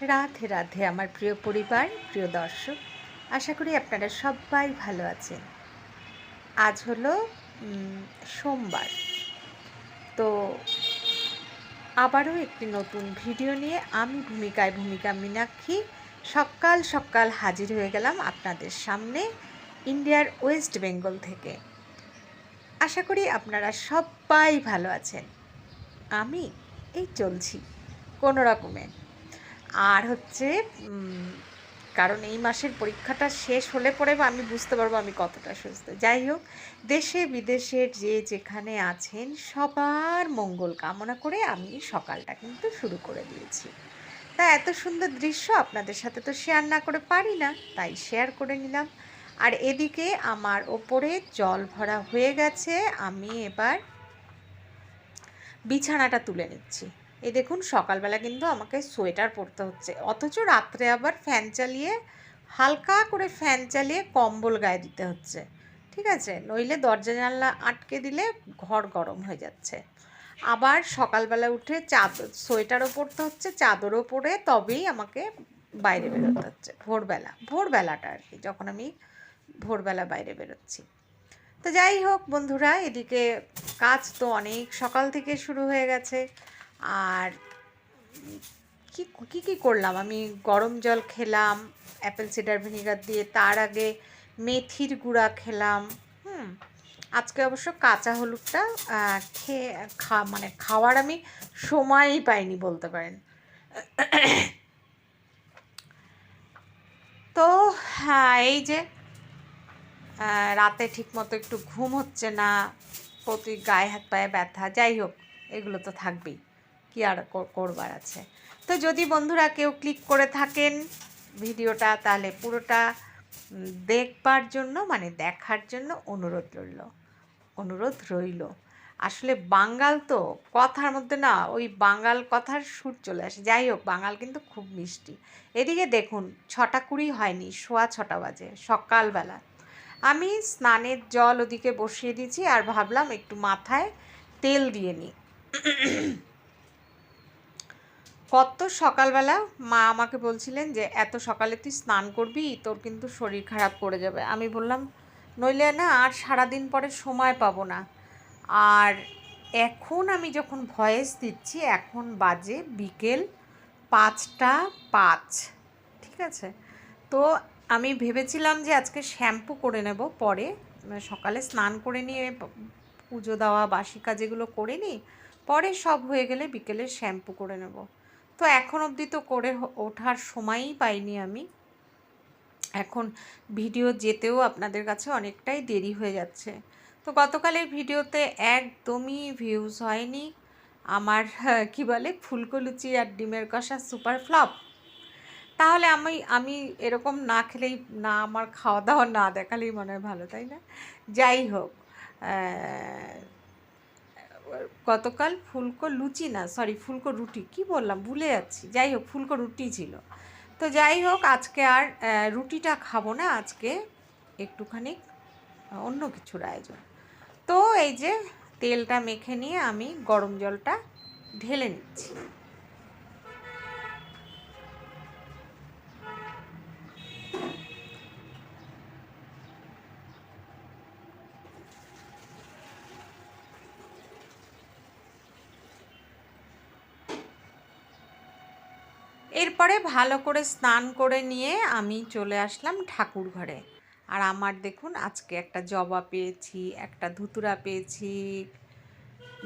রাধে রাধে আমার প্রিয় পরিবার, প্রিয় দর্শক। আশা করি আপনারা সবাই ভালো আছেন। আজ হলো সোমবার। তো আবারও একটি নতুন ভিডিও নিয়ে আমি ভূমিকায় ভূমিকা মীনাক্ষী। সকাল সকাল হাজির হয়ে গেলাম আপনাদের সামনে ইন্ডিয়ার ওয়েস্ট বেঙ্গল থেকে। আশা করি আপনারা সবাই ভালো আছেন। আমি এই চলছি। কোনো রকমে। আর হচ্ছে কারণ এই মাসের পরীক্ষাটা শেষ হলে পরে আমি বুঝতে পারব আমি কতটা সুস্থ। যাই হোক, দেশে বিদেশের যে যেখানে আছেন, সবার মঙ্গল কামনা করে আমি সকালটা কিন্তু শুরু করে দিয়েছি। তা এত সুন্দর দৃশ্য আপনাদের সাথে তো শেয়ার না করে পারি না, তাই শেয়ার করে নিলাম। আর এদিকে আমার ওপরে জল ভরা হয়ে গেছে, আমি এবার বিছানাটা তুলে নিচ্ছি। এই দেখুন, সকালবেলা কিন্তু আমাকে সোয়েটার পরতে হচ্ছে। অথচ রাত্রে আবার ফ্যান চালিয়ে, হালকা করে ফ্যান চালিয়ে কম্বল গায়ে দিতে হচ্ছে। ঠিক আছে? নইলে দরজা জানলা আটকে দিলে ঘর গরম হয়ে যাচ্ছে। আবার সকালবেলা উঠে চাদর সোয়েটারও পরতে হচ্ছে, চাদরও পরে তবেই আমাকে বাইরে বেরোতে হচ্ছে। ভোরবেলা, ভোরবেলাটা আর কি, যখন আমি ভোরবেলা বাইরে বেরোচ্ছি। তো যাই হোক বন্ধুরা, এদিকে কাজ তো অনেক, সকাল থেকে শুরু হয়ে গেছে। আর কি, কী কী করলাম? আমি গরম জল খেলাম অ্যাপেল সিডার ভিনিগার দিয়ে, তার আগে মেথির গুঁড়া খেলাম, হুম। আজকে অবশ্য কাঁচা হলুদটা খেয়ে, খা মানে খাওয়ার আমি সময়ই পাইনি বলতে পারেন। তো হ্যাঁ এই যে রাতে ঠিকমতো একটু ঘুম হচ্ছে না, প্রতি গায়ে হাত পায়ে ব্যথা, যাই হোক, এগুলো তো থাকবেই। কি আর কর- করবার আছে। তো যদি বন্ধুরা কেউ ক্লিক করে থাকেন ভিডিওটা, তাহলে পুরোটা দেখবার জন্য মানে দেখার জন্য অনুরোধ রইল। অনুরোধ রইল। আসলে বাঙ্গাল তো, কথার মধ্যে না ওই বাঙ্গাল কথার সুর চলে আসে। যাই হোক, বাঙাল কিন্তু খুব মিষ্টি। এদিকে দেখুন, ছটা কুড়ি হয়নি, সোয়া ছটা বাজে, সকালবেলা। আমি স্নানের জল ওদিকে বসিয়ে দিয়েছি আর ভাবলাম একটু মাথায় তেল দিয়ে নিই। কত সকালবেলা মা আমাকে বলছিলেন যে, এত সকালে তুই স্নান করবি, তোর কিন্তু শরীর খারাপ করে যাবে। আমি বললাম, নইলে না আর সারাদিন পরে সময় পাবো না। আর এখন আমি যখন ভয়েস দিচ্ছি, এখন বাজে বিকেল পাঁচটা পাঁচ, ঠিক আছে? তো আমি ভেবেছিলাম যে, আজকে শ্যাম্পু করে নেব পরে মানে সকালে স্নান করে নিয়ে পুজো দেওয়া, বাসি কাজেগুলো করে নিই, পরে সব হয়ে গেলে বিকেলে শ্যাম্পু করে নেব। তো এখন অবধি তো করে ওঠার সময়ই পাইনি আমি। এখন ভিডিও যেতেও আপনাদের কাছে অনেকটাই দেরি হয়ে যাচ্ছে। তো গতকালের ভিডিওতে একদমই ভিউজ হয়নি। আমার হ্যাঁ, কি বলে ফুলকলুচি আর ডিমের কষা সুপার ফ্লপ তাহলে আমি আমি এরকম না খেলেই না আমার খাওয়া দাওয়া না দেখালেই মনে হয় ভালো তাই না? যাই হোক গতকাল ফুলকো লুচি না সরি ফুলকো রুটি, কি বললাম, ভুলে যাচ্ছি। যাই হোক, ফুলকো রুটি ছিল। তো যাই হোক, আজকে আর রুটিটা খাব না, আজকে একটুখানি অন্য কিছুর আয়োজন। তো এই যে, তেলটা মেখে নিয়ে আমি গরম জলটা ঢেলে নিচ্ছি। এরপরে ভালো করে স্নান করে নিয়ে আমি চলে আসলাম ঠাকুর ঘরে। আর আমার দেখুন আজকে একটা জবা পেয়েছি একটা ধুতুরা পেয়েছি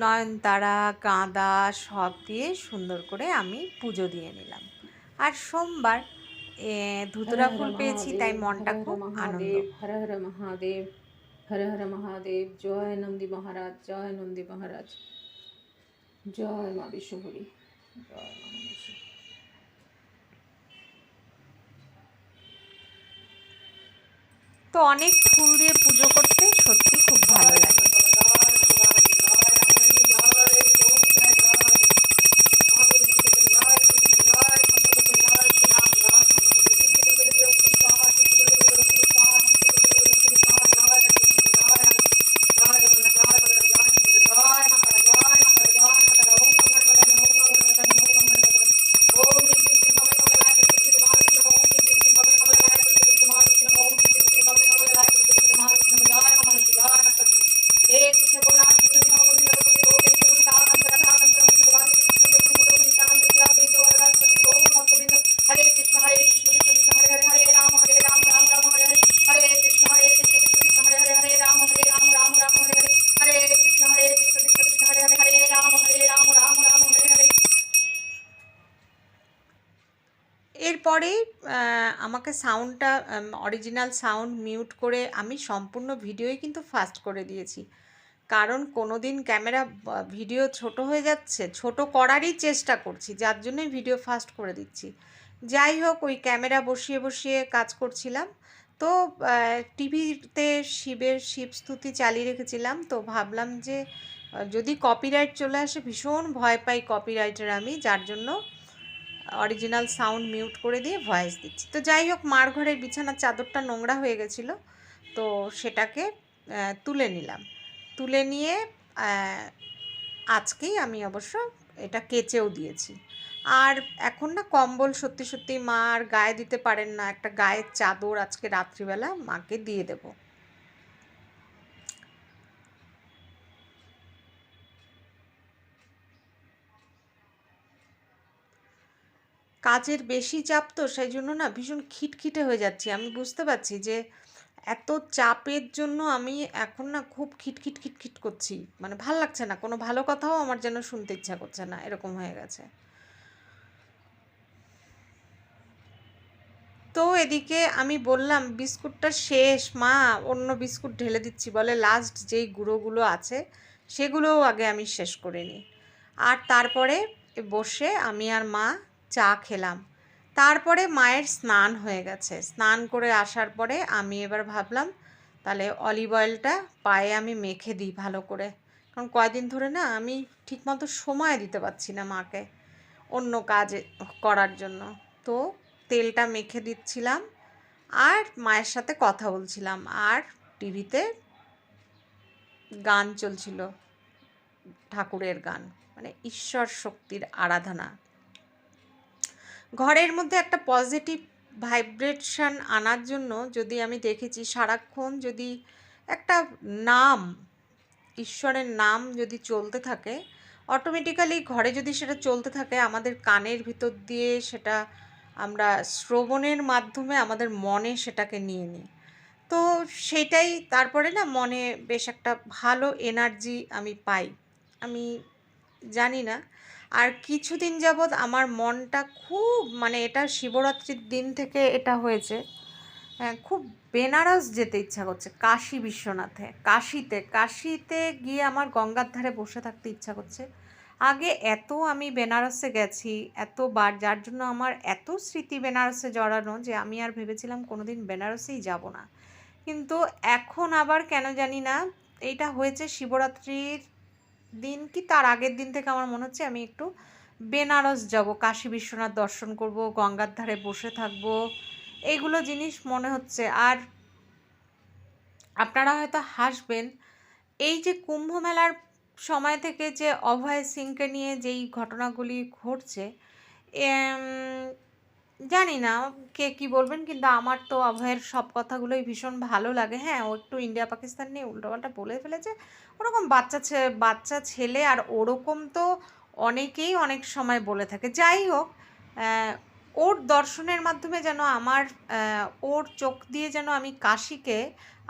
নয়নতারা গাঁদা সব দিয়ে সুন্দর করে আমি পুজো দিয়ে নিলাম। আর সোমবার ধুতুরা ফুল পেয়েছি তাই মনটা খুব আনন্দ। হর হর মহাদেব হর হর মহাদেব জয় নন্দী মহারাজ জয় নন্দী মহারাজ জয় মা বিশ্বহরি জয় মা। তো অনেক ফুল দিয়ে পুজো করতে সত্যি খুব ভালো লাগে। আমাকে সাউন্ডটা অরিজিনাল সাউন্ড মিউট করে আমি সম্পূর্ণ ভিডিওই কিন্তু ফাস্ট করে দিয়েছি। কারণ কোনো দিন ক্যামেরা ভিডিও ছোট হয়ে যাচ্ছে, ছোট করারই চেষ্টা করছি, যার জন্যই ভিডিও ফাস্ট করে দিচ্ছি। যাই হোক, ওই ক্যামেরা বসিয়ে বসিয়ে কাজ করছিলাম। তো টিভিতে শিবের শিবস্তুতি চালিয়ে রেখেছিলাম। তো ভাবলাম যে যদি কপিরাইট চলে আসে, ভীষণ ভয় পাই কপিরাইটের আমি, যার জন্য অরিজিনাল সাউন্ড মিউট করে দিয়ে ভয়েস দিচ্ছি। তো যাই হোক, মার ঘরের বিছানার চাদরটা নোংরা হয়ে গেছিল, তো সেটাকে তুলে নিলাম। তুলে নিয়ে আজকেই আমি অবশ্য এটা কেচেও দিয়েছি। আর এখন না কম্বল সত্যি সত্যি মা আর গায়ে দিতে পারেন না, একটা গায়ের চাদর আজকে রাত্রিবেলা মাকে দিয়ে দেব। কাজের বেশি চাপ তো সেই জন্য না ভীষণ খিটখিটে হয়ে যাচ্ছি। আমি বুঝতে পারছি যে এত চাপের জন্য আমি এখন না খুব খিটখিট খিটখিট করছি। মানে ভালো লাগছে না, কোনো ভালো কথাও আমার যেন শুনতে ইচ্ছা করছে না, এরকম হয়ে গেছে। তো এদিকে আমি বললাম, বিস্কুটটা শেষ, মা, অন্য বিস্কুট ঢেলে দিচ্ছি। বলে লাস্ট যেই গুঁড়োগুলো আছে, সেগুলোও আগে আমি শেষ করে নিই। আর তারপরে বসে আমি আর মা চা খেলাম। তারপরে মায়ের স্নান হয়ে গেছে। স্নান করে আসার পরে আমি এবার ভাবলাম, তাহলে অলিভ অয়েলটা পায়ে আমি মেখে দিই ভালো করে। কারণ কয়দিন ধরে না আমি ঠিকমতো সময় দিতে পারছি না মাকে অন্য কাজ করার জন্য। তো তেলটা মেখে দিচ্ছিলাম আর মায়ের সাথে কথা বলছিলাম। আর টিভিতে গান চলছিল, ঠাকুরের গান। মানে ঈশ্বর শক্তির আরাধনা। ঘরের মধ্যে একটা পজিটিভ ভাইব্রেশন আনার জন্য যদি আমি দেখেছি সারাক্ষণ যদি একটা নাম, ঈশ্বরের নাম যদি চলতে থাকে অটোমেটিক্যালি ঘরে যদি সেটা চলতে থাকে, আমাদের কানের ভিতর দিয়ে সেটা আমরা শ্রবণের মাধ্যমে আমাদের মনে সেটাকে নিয়ে নিই। তো সেটাই তারপরে না মনে বেশ একটা ভালো এনার্জি আমি পাই। আমি জানি না আর কিছুদিন যাবৎ আমার মনটা খুব মানে এটা শিবরাত্রির দিন থেকে এটা হয়েছে। হ্যাঁ, খুব বেনারস যেতে ইচ্ছা করছে কাশী বিশ্বনাথে কাশিতে কাশিতে গিয়ে আমার গঙ্গার ধারে বসে থাকতে ইচ্ছা করছে। আগে এত আমি বেনারসে গেছি এতবার যার জন্য আমার এত স্মৃতি বেনারসে জড়ানো যে আমি আর ভেবেছিলাম কোনোদিন বেনারসেই যাব না। কিন্তু এখন আবার কেন জানি না এইটা হয়েছে শিবরাত্রির দিন কি? তার আগের দিন থেকে আমার মনে হচ্ছে আমি একটু বেনারস যাব। কাশী বিশ্বনাথ দর্শন করব, গঙ্গার ধারে বসে থাকব। এইগুলো জিনিস মনে হচ্ছে। আর আপনারা হয়তো হাসবেন, এই যে কুম্ভ মেলার সময় থেকে যে অভয় সিংকে নিয়ে যেই ঘটনাগুলি ঘটছে জানি না, কে কি বলবেন, কিন্তু আমার তো অভয়ের সব কথাগুলোই ভীষণ ভালো লাগে। হ্যাঁ ও একটু ইন্ডিয়া, পাকিস্তান নিয়ে উল্টোপাল্টা বলে ফেলেছে। ওরকম বাচ্চা ছে, বাচ্চা ছেলে আর ওরকম তো অনেকেই অনেক সময় বলে থাকে। যাই হোক ওর দর্শনের মাধ্যমে যেন আমার ওর চোখ দিয়ে যেন আমি কাশিকে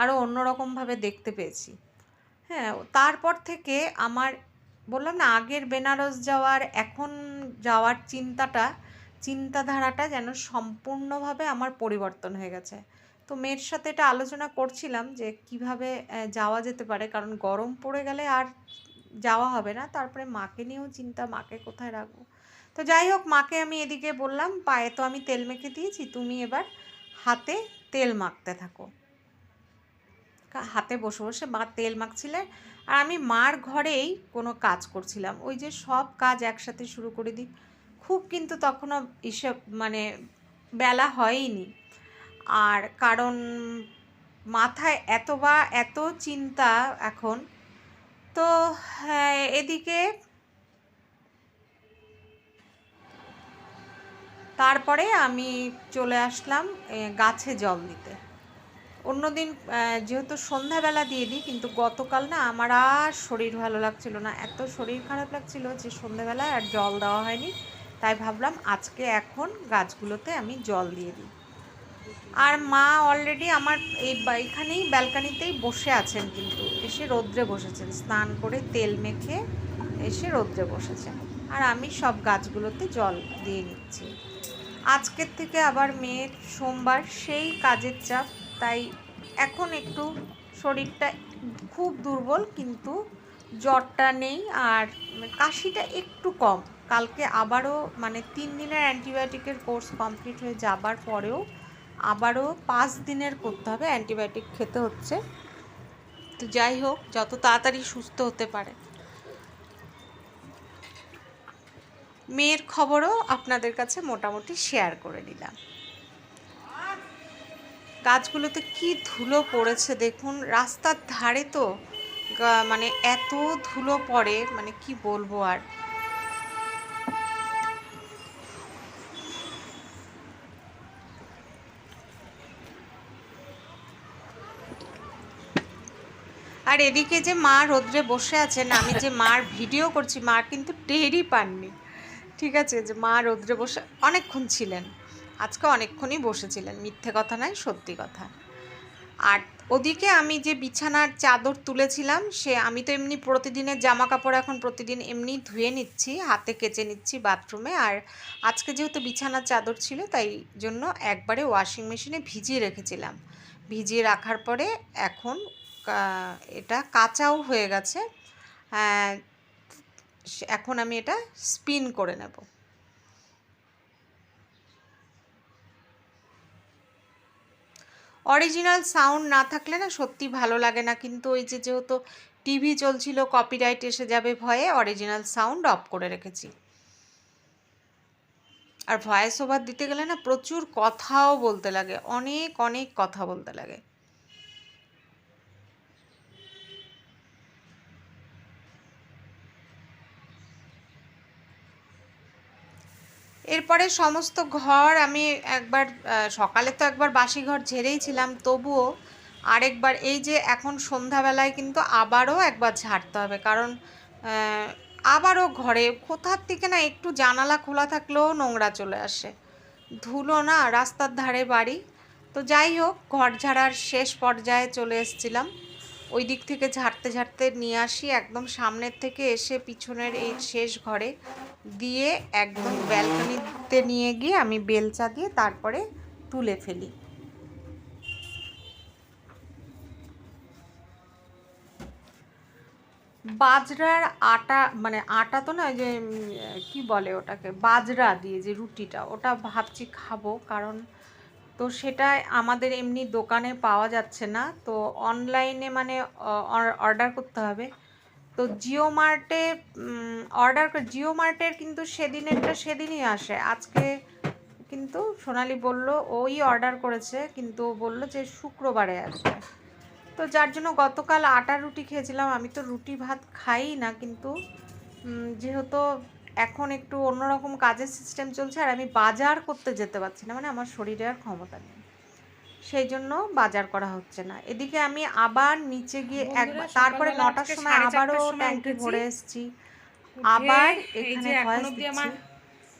আরও অন্যরকমভাবে দেখতে পেয়েছি। হ্যাঁ তারপর থেকে আমার, বললাম না, আগের বেনারস যাওয়ার, এখন যাওয়ার চিন্তাটা চিন্তাধারাটা যেন সম্পূর্ণভাবে আমার পরিবর্তন হয়ে গেছে। তো মেয়ের সাথে এটা আলোচনা করছিলাম যে কীভাবে যাওয়া যেতে পারে। কারণ গরম পড়ে গেলে আর যাওয়া হবে না। তারপরে মাকে নিয়েও চিন্তা, মাকে কোথায় রাখব? তো যাই হোক, মাকে আমি এদিকে বললাম, পায়ে তো আমি তেল মেখে দিয়েছি, তুমি এবার হাতে তেল মাখতে থাকো। হাতে বসে বসে মা তেল মাখছিলেন। আর আমি মার ঘরেই কোনো কাজ করছিলাম। ওই যে সব কাজ একসাথে শুরু করে দিই। খুব কিন্তু তখনও এসব মানে বেলা হয়নি আর কারণ মাথায় এত বা এত চিন্তা এখন তো হ্যাঁ, এদিকে তারপরে আমি চলে আসলাম গাছে জল দিতে। অন্যদিন যেহেতু সন্ধ্যাবেলা দিয়ে দিই কিন্তু গতকাল না আমার আর শরীর ভালো লাগছিল না। এত শরীর খারাপ লাগছিল যে সন্ধ্যাবেলায় আর জল দেওয়া হয়নি। তাই ভাবলাম আজকে এখন গাছগুলোতে আমি জল দিয়ে দিই। আর মা অলরেডি আমার এই এখানেই ব্যালকানিতেই বসে আছেন কিন্তু, এসে রৌদ্রে বসেছেন। স্নান করে তেল মেখে এসে রৌদ্রে বসেছেন। আর আমি সব গাছগুলোতে জল দিয়ে নিচ্ছি। আজকের থেকে আবার মেয়ের সোমবার, সেই কাজের চাপ। তাই এখন একটু শরীরটা খুব দুর্বল, কিন্তু জ্বরটা নেই আর কাশিটা একটু কম। কালকে আবারও মানে তিন দিনের অ্যান্টিবায়োটিকের কোর্স কমপ্লিট হয়ে যাবার পরেও আবারও পাঁচ দিনের করতে হবে, অ্যান্টিবায়োটিক খেতে হচ্ছে। তো যাই হোক, যত তাড়াতাড়ি সুস্থ হতে পারে। মেয়ের খবরও আপনাদের কাছে মোটামুটি শেয়ার করে নিলাম গাছগুলোতে কি ধুলো পড়েছে দেখুন, রাস্তার ধারে তো মানে এত ধুলো পড়ে মানে কি বলব আর। আর এদিকে যে মা রোদ্রে বসে আছেন, আমি যে মার ভিডিও করছি, মা কিন্তু টেরই পাননি। ঠিক আছে, যে মা রোদ্রে বসে অনেকক্ষণ ছিলেন। আজকে অনেকক্ষণই বসেছিলেন, মিথ্যে কথা নয়, সত্যি কথা। আর ওদিকে আমি যে বিছানার চাদর তুলেছিলাম, সে আমি তো এমনি প্রতিদিনের জামা কাপড় এখন প্রতিদিন এমনি ধুয়ে নিচ্ছি, হাতে কেচে নিচ্ছি বাথরুমে। আর আজকে যেহেতু বিছানার চাদর ছিল, তাই জন্য একবারে ওয়াশিং মেশিনে ভিজিয়ে রেখেছিলাম। ভিজিয়ে রাখার পরে এখন এটা কাঁচাও হয়ে গেছে। এখন আমি এটা স্পিন করে নেব। অরিজিনাল সাউন্ড না থাকলে না সত্যি ভালো লাগে না, কিন্তু ওই যে যেহেতু টিভি চলছিল, কপিরাইট এসে যাবে ভয়ে অরিজিনাল সাউন্ড অফ করে রেখেছি। আর ভয়েস ওভার দিতে গেলে না প্রচুর কথাও বলতে লাগে, অনেক অনেক কথা বলতে লাগে। এরপরে সমস্ত ঘর আমি একবার সকালে তো একবার বাসি ঘর ঝেড়েই ছিলাম, তবুও আরেকবার এই যে এখন সন্ধ্যাবেলায় কিন্তু আবারও একবার ঝাড়তে হবে, কারণ আবারও ঘরে কোথার থেকে না একটু জানালা খোলা থাকলেও নোংরা চলে আসে। ধুলো না, রাস্তার ধারে বাড়ি। তো যাই হোক, ঘর ঝাড়ার শেষ পর্যায়ে চলে এসেছিলাম। ওই দিক থেকে ঝাড়তে ঝাড়তে নিয়ে আসি, একদম সামনের থেকে এসে পিছনের এই শেষ ঘরে দিয়ে একদম ব্যালকনিতে নিয়ে গিয়ে আমি বেলচা দিয়ে তারপরে তুলে ফেলি। বাজরার আটা মানে আটা তো না যে কি বলে ওটাকে? বাজরা দিয়ে যে রুটিটা, ওটা ভাবছি খাব কারণ তো সেটা আমাদের এমনি দোকানে পাওয়া যাচ্ছে না। তো অনলাইনে মানে অর্ডার করতে হবে। তো জিও মার্টে অর্ডার জিও মার্টের কিন্তু সেদিনেরটা সেদিনই আসে। আজকে কিন্তু সোনালি বলল, ওই অর্ডার করেছে, কিন্তু বলল যে শুক্রবারে আসবে। তো যার জন্য গতকাল আটা রুটি খেয়েছিলাম। আমি তো রুটি ভাত খাই না, কিন্তু যেহেতু এখন একটু অন্যরকম কাজের সিস্টেম চলছে আর আমি বাজার করতে যেতে পারছি না মানে আমার শরীরে আর ক্ষমতা নেই। সেই জন্য বাজার করা হচ্ছে না। এদিকে আমি আবার নিচে গিয়ে একবার তারপরে নটার সময় আবারও ট্যাঙ্কি ভরে এসেছি। আবার এখানে আমার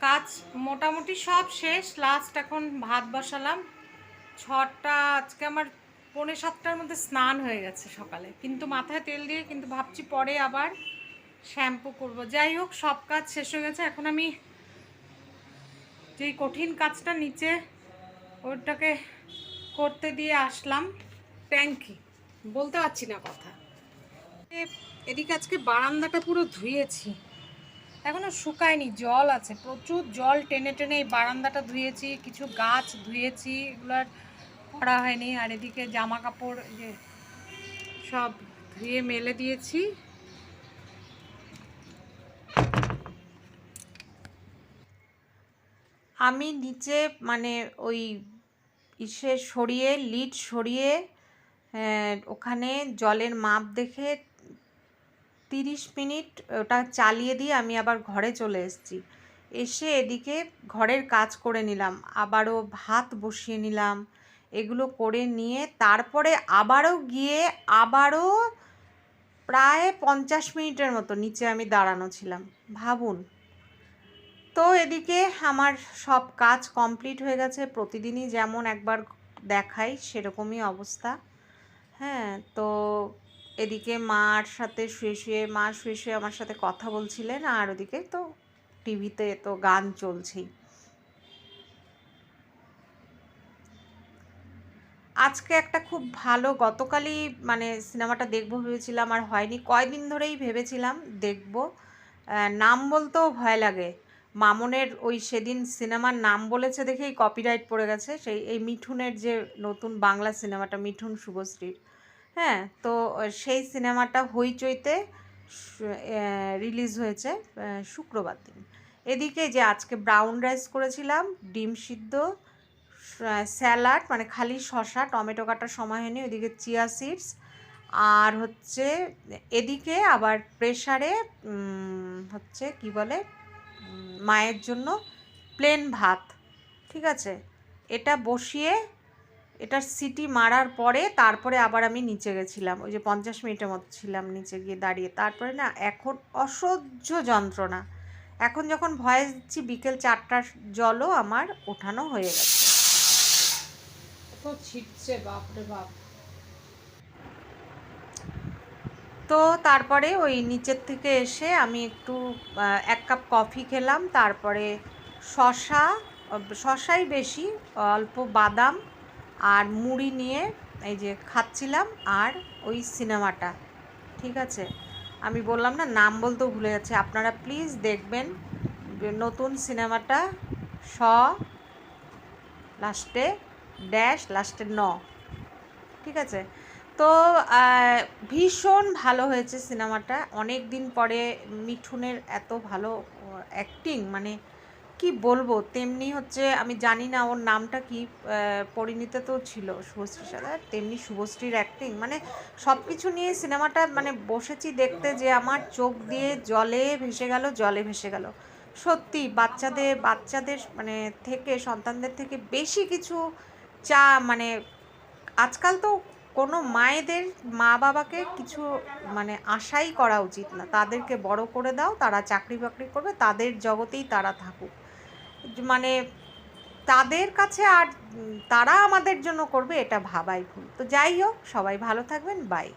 কাজ মোটামুটি সব শেষ। লাস্ট এখন ভাত বসালাম। ছটা আজকে আমার পৌনে সাতটার মধ্যে স্নান হয়ে গেছে সকালে। কিন্তু মাথায় তেল দিয়ে কিন্তু ভাবছি পরে আবার শ্যাম্পু করব। যাই হোক, সব কাজ শেষ হয়ে গেছে। এখন আমি যেই কঠিন কাজটা নিচে, ওটাকে করতে দিয়ে আসলাম। ট্যাঙ্কি, বলতে পারছি না কথা। এদিকে আজকে বারান্দাটা পুরো ধুয়েছি। এখনও শুকায়নি, জল আছে। প্রচুর জল টেনে টেনে এই বারান্দাটা ধুয়েছি, কিছু গাছ ধুয়েছি এগুলোর করা হয়নি। আর এদিকে জামা কাপড় যে সব ধুয়ে মেলে দিয়েছি। আমি নিচে মানে ওই ইসে সরিয়ে, লিড সরিয়ে ওখানে জলের মাপ দেখে তিরিশ মিনিট ওটা চালিয়ে দিয়ে আমি আবার ঘরে চলে এসেছি। এসে এদিকে ঘরের কাজ করে নিলাম, আবারও ভাত বসিয়ে নিলাম, এগুলো করে নিয়ে তারপরে আবারও গিয়ে আবারও প্রায় পঞ্চাশ মিনিটের মতো নিচে আমি দাঁড়ানো ছিলাম। ভাবুন তো এদিকে আমার সব কাজ কমপ্লিট হয়ে গেছে। প্রতিদিনই যেমন একবার দেখাই, সেরকমই অবস্থা। হ্যাঁ তো এদিকে মার সাথে শুয়ে শুয়ে, মা শুয়ে শুয়ে আমার সাথে কথা বলছিলেন আর ওদিকে তো টিভিতে তো গান চলছেই। আজকে একটা খুব ভালো, গতকালই মানে সিনেমাটা দেখব ভেবেছিলাম আর হয়নি, কয়দিন ধরেই ভেবেছিলাম দেখব। নাম বলতেও ভয় লাগে। মামনের ওই সেদিন সিনেমার নাম বলেছে দেখেই কপিরাইট পড়ে গেছে। সেই, এই মিঠুনের যে নতুন বাংলা সিনেমাটা, মিঠুন শুভশ্রীর। হ্যাঁ তো সেই সিনেমাটা হইচইতে রিলিজ হয়েছে শুক্রবার দিন। এদিকে যে আজকে ব্রাউন রাইস করেছিলাম, ডিম সিদ্ধ স্যালাড মানে খালি শসা, টমেটো কাটার সময় হয়নি ওইদিকে চিয়া সিডস আর হচ্ছে এদিকে আবার প্রেশারে হচ্ছে কি বলে মায়ের জন্য প্লেন ভাত, ঠিক আছে? এটা বসিয়ে, এটার সিটি মারার পরে তারপরে আবার আমি নিচে গেছিলাম, ওই যে পঞ্চাশ মিনিটের মতো ছিলাম নিচে গিয়ে দাঁড়িয়ে। তারপরে না, এখন অসহ্য যন্ত্রণা। এখন যখন ভয়েস দিচ্ছি, বিকেল চারটার জলও আমার ওঠানো হয়ে গেছে। ছিটছে, বাপরে বাপ। তো তারপরে ওই নিচের থেকে এসে আমি একটু এক কাপ কফি খেলাম। তারপরে শশা, শশাই বেশি, অল্প বাদাম আর মুড়ি নিয়ে এই যে খাচ্ছিলাম আর ওই সিনেমাটা, ঠিক আছে? আমি বললাম না, নাম বলতেও ভুলে যাচ্ছে আপনারা প্লিজ দেখবেন নতুন সিনেমাটা স লাস্টে ড্যাশ, লাস্টে ন, ঠিক আছে? তো ভীষণ ভালো হয়েছে সিনেমাটা। অনেক দিন পরে মিঠুনের এত ভালো অ্যাক্টিং মানে কি বলব তেমনি হচ্ছে আমি জানি না ওর নামটা কি আহ, তো ছিল শুভশ্রীর সাথে তেমনি শুভশ্রীর অ্যাক্টিং মানে সব কিছু নিয়ে সিনেমাটা মানে বসেছি দেখতে যে আমার চোখ দিয়ে জলে ভেসে গেল জলে ভেসে গেল। সত্যি বাচ্চাদের বাচ্চাদের মানে থেকে সন্তানদের থেকে বেশি কিছু চা মানে আজকাল তো কোনো মায়েদের মা বাবাকে কিছু মানে আশাই করা উচিত না। তাদেরকে বড় করে দাও, তারা চাকরি বাকরি করবে, তাদের জগতেই তারা থাকুক। মানে তাদের কাছে আর তারা আমাদের জন্য করবে এটা ভাবাই ভুল। তো যাই হোক, সবাই ভালো থাকবেন বাই